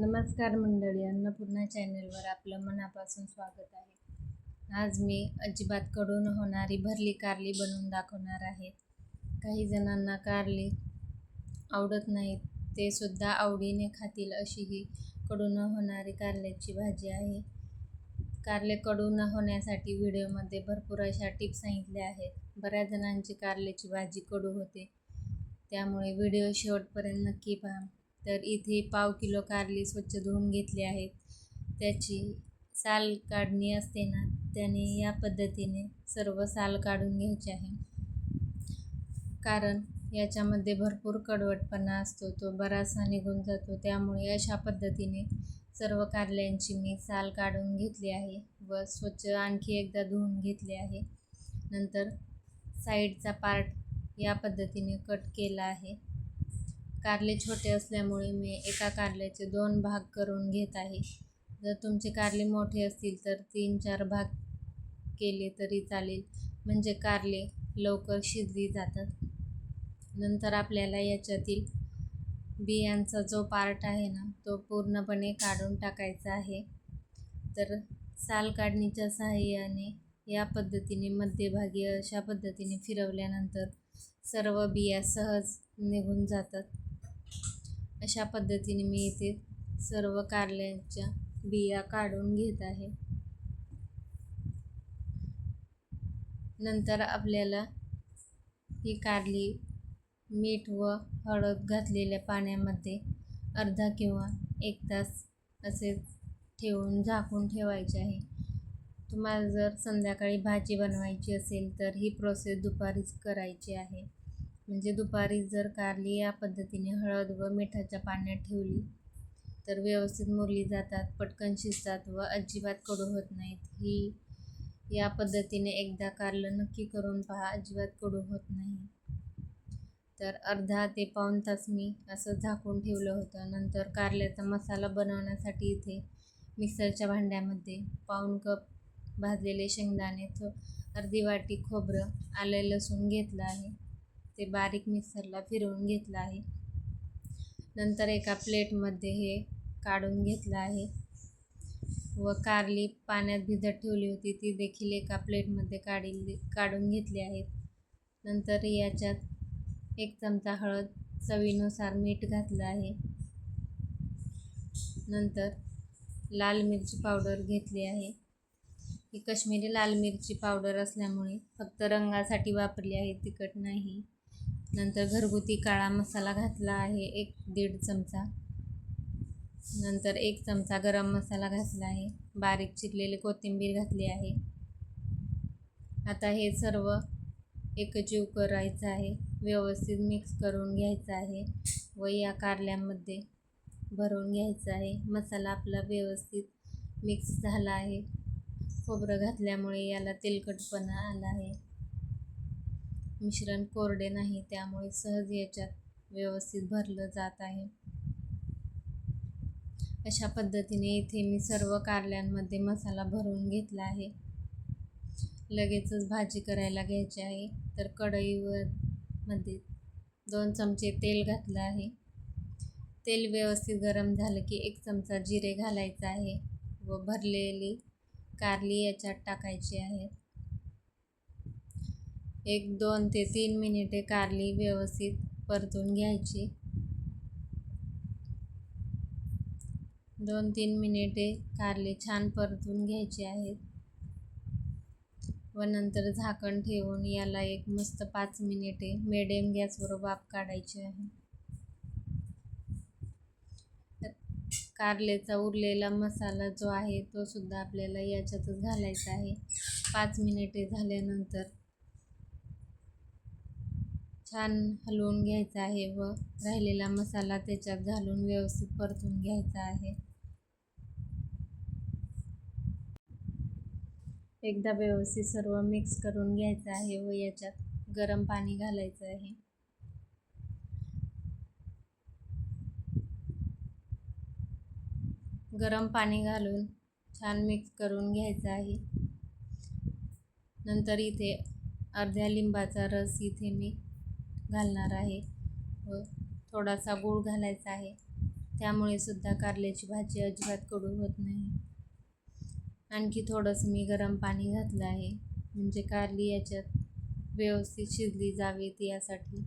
नमस्कार मंडळी अन्नपूर्णा चॅनलवर आपलं मनापासून स्वागत आहे. आज मी अजिबात कडू न होणारी भरली कारली बनवून दाखवणार आहे. काही जणांना कारली आवडत नाहीत ते सुद्धा आवडीने खातील अशी ही कडू न होणारी कारल्याची भाजी आहे. कारले कडू न होण्यासाठी व्हिडिओमध्ये भरपूर अशा टिप्स सांगितल्या आहेत. बऱ्याच जणांची कारल्याची भाजी कडू होते. त्यामुळे व्हिडिओ शेवटपर्यंत नक्की पहा. तर इथे पाव किलो कारली स्वच्छ धुवून घेतली आहेत त्याची साल काढणी असते ना त्याने या पद्धतीने सर्व साल काढून घ्यायचे आहे. कारण याच्यामध्ये भरपूर कडवटपणा असतो तो बराचसा निघून जातो. त्यामुळे अशा पद्धतीने सर्व कारल्यांची मी साल काढून घेतली आहे व स्वच्छ आणखी एकदा धुवून घेतले आहे. नंतर साईडचा पार्ट या पद्धतीने कट केला आहे. कारले छोटे असल्यामुळे मी एका कारल्याचे दोन भाग करून घेत आहे. जर तुमचे कारले मोठे असतील तर तीन चार भाग केले तरी चालेल. म्हणजे कारले लवकर शिजली जातात. नंतर आपल्याला याच्यातील बियांचा जो पार्ट आहे ना तो पूर्णपणे काढून टाकायचा आहे. तर साल काढणीच्या सहाय्याने या पद्धतीने मध्यभागी अशा पद्धतीने फिरवल्यानंतर सर्व बिया सहज निघून जातात. अशा पद्धतीने मी इथे सर्व कारल्याच्या बिया काढून घेत आहे. नंतर आपल्याला ही कारली मीठ व हळद घातलेल्या पाण्यामध्ये अर्धा किंवा एक तास असे ठेवून झाकून ठेवायचे आहे. तुम्हाला जर संध्याकाळी भाजी बनवायची असेल तर ही प्रोसेस दुपारीच करायची आहे. म्हणजे दुपारी जर कारली या पद्धतीने हळद व मिठाच्या पाण्यात ठेवली तर व्यवस्थित मुरली जातात पटकन शिजतात व अजिबात कडू होत नाहीत. ही या पद्धतीने एकदा कारलं नक्की करून पहा अजिबात कडू होत नाही. तर अर्धा ते पाऊण तास मी असं झाकून ठेवलं होतं. नंतर कारल्याचा मसाला बनवण्यासाठी इथे मिक्सरच्या भांड्यामध्ये पाऊण कप भाजलेले शेंगदाणे थो अर्धी वाटी खोबरं आलं लसूण घेतलं आहे. ते बारीक मिक्सरला फिरवून घेतलं आहे. नंतर एका प्लेटमध्ये हे काढून घेतलं आहे. व कारली पाण्यात भिजत ठेवली होती ती देखील एका प्लेटमध्ये काढली काढून घेतली आहेत नंतर याच्यात एक चमचा हळद चवीनुसार मीठ घातलं आहे. नंतर लाल मिरची पावडर घेतली आहे. ही कश्मीरी लाल मिरची पावडर असल्यामुळे फक्त रंगासाठी वापरली आहे तिखट नाही. नंतर घरगुती काळा मसाला घातला आहे एक दीड चमचा. नंतर एक चमचा गरम मसाला घातला आहे. बारीक चिरलेली कोथिंबीर घातली आहे. आता हे सर्व एकजीव करायचं आहे. व्यवस्थित मिक्स करून घ्यायचं आहे व या कारल्यामध्ये भरून घ्यायचं आहे. मसाला आपला व्यवस्थित मिक्स झाला आहे. खोबरं घातल्यामुळे याला तेलकटपणा आला आहे. मिश्रण कोरडे नाही त्यामुळे सहज याच्यात व्यवस्थित भरलं जात आहे. अशा पद्धतीने इथे मी सर्व कारल्यांमध्ये मसाला भरून घेतला आहे. लगेचच भाजी करायला घ्यायची आहे. तर कढईवर मध्ये दोन चमचे तेल घातलं आहे. तेल व्यवस्थित गरम झालं की एक चमचा जिरे घालायचं आहे व भरलेली कारली याच्यात टाकायची आहे. एक दोन ते तीन मिनिटे कारली व्यवस्थित परतून घ्यायची. दोन तीन मिनिटे कारली छान परतून घ्यायची आहेत. व नंतर झाकण ठेवून याला एक मस्त पाच मिनिटे मिडियम गॅसवर वाफ काढायची आहे. कारलेचा उरलेला मसाला जो आहे तो सुद्धा आपल्याला याच्यातच घालायचा आहे. पाच मिनिटे झाल्यानंतर छान हलवून घ्यायचा आहे व राहिलेला मसाला त्याच्यात घालून व्यवस्थित परतून घ्यायचा आहे. एकदा व्यवस्थित सर्व मिक्स करून घ्यायचं आहे व याच्यात गरम पाणी घालायचं आहे. गरम पाणी घालून छान मिक्स करून घ्यायचं आहे. नंतर इथे अर्ध्या लिंबाचा रस इथे मी घालणार आहे व थोडासा गूळ घालायचा आहे. त्यामुळे सुद्धा कारल्याची भाजी अजिबात कडू होत नाही. आणखी थोडंसं मी गरम पाणी घातलं आहे. म्हणजे कारली याच्यात व्यवस्थित शिजली जावीत यासाठी.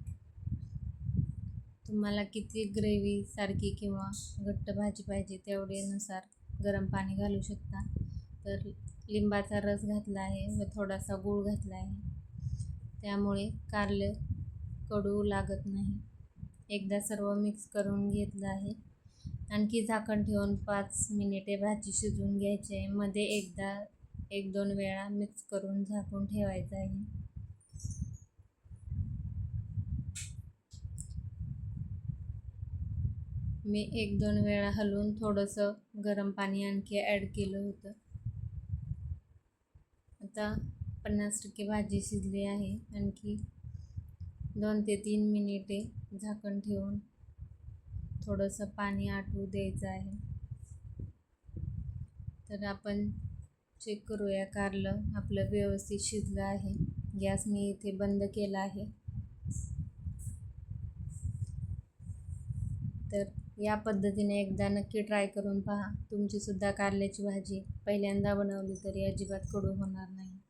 तुम्हाला किती ग्रेव्हीसारखी किंवा घट्ट भाजी पाहिजे तेवढेनुसार गरम पाणी घालू शकता. तर लिंबाचा रस घातला आहे व थोडासा गूळ घातला आहे. त्यामुळे कारलं कडू लागत नाही. एकदा सर्व मिक्स करून घेतलं आहे. आणखी झाकण ठेवून पाच मिनिटे भाजी शिजवून घ्यायची आहे. मध्ये एकदा एक दोन वेळा मिक्स करून झाकून ठेवायचं आहे. मी एक दोन वेळा हलवून थोडंसं गरम पाणी आणखी ॲड केलं होतं. आता पन्नास टक्के भाजी शिजली आहे. आणखी दोन ते तीन मिनिटे झाकण ठेवून थोडंसं पाणी आटवू द्यायचं आहे. तर आपण चेक करूया कारलं आपलं व्यवस्थित शिजलं आहे. गॅस मी इथे बंद केला आहे. तर या पद्धतीने एकदा नक्की ट्राय करून पहा. तुमचीसुद्धा कारल्याची भाजी पहिल्यांदा बनवली तरी अजिबात कडू होणार नाही.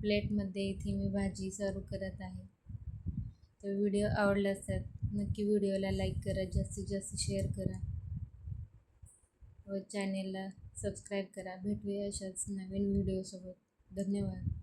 प्लेटमध्ये इथे मी भाजी सर्व करत आहे. तर व्हिडिओ आवडला असतात नक्की व्हिडिओला लाईक करा जास्तीत जास्त शेअर करा. व चॅनेलला सबस्क्राईब करा. भेटूया अशाच नवीन व्हिडिओसोबत. धन्यवाद.